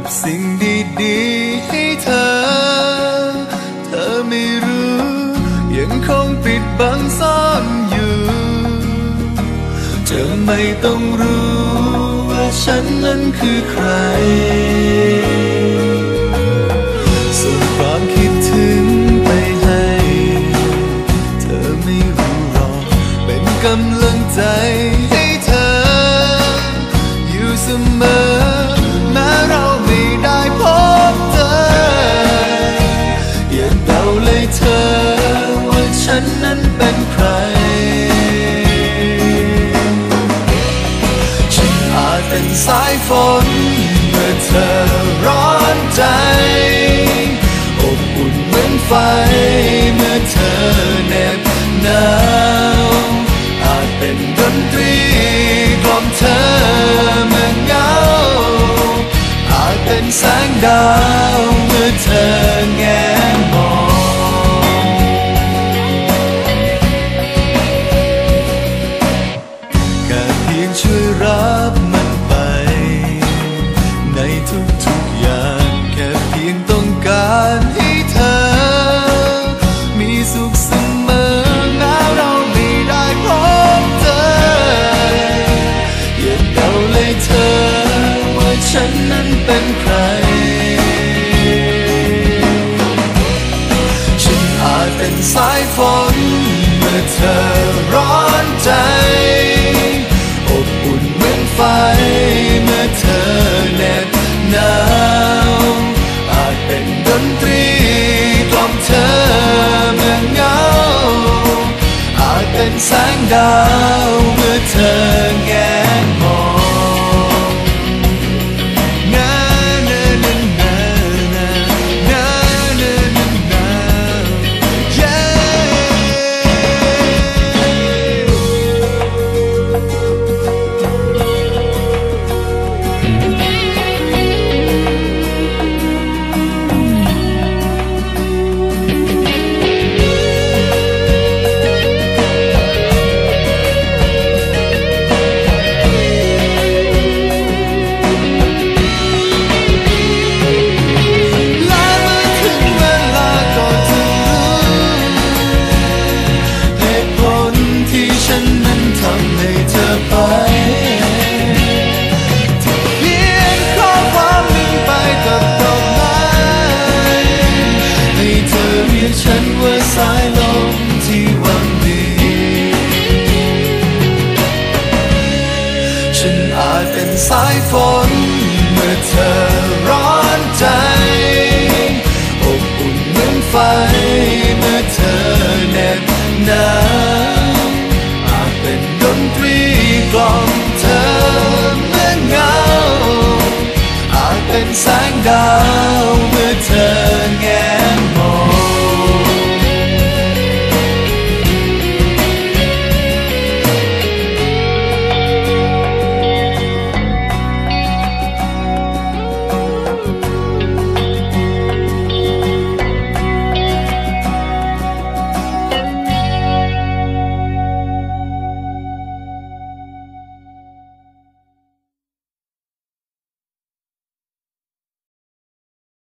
กับสิ่งดีๆให้เธอ เธอไม่รู้ ยังคงปิดบังซ่อนอยู่ เธอไม่ต้องรู้ว่าฉันนั้นคือใครายฝน เมื่อเธอร้อนใจ อบอุ่นเหมือนไฟ เมื่อเธอเหน็บหนาวอาจเป็นดนตรีกล่อมเธอเมื่อเหงาอาจเป็นแสงดาวเมื่อเธอ นนั้นเป็นใคร ฉันอาจเป็นสายฝนเมื่อเธอร้อนใจอบอุ่นเหมือนไฟเมื่อเธอเหน็บหนาวอาจเป็นดนตรีกล่อมเธอเมื่อเหงาอาจเป็นแสงดาวเมื่อเธอแง สายฝน เมื่อเธอร้อนใจ อบอุ่นเหมือนไฟ เมื่อเธอเหน็บหนาวอาจเป็นดนตรีกล่อมเธอเมื่อเงาอาจเป็นแสงดาว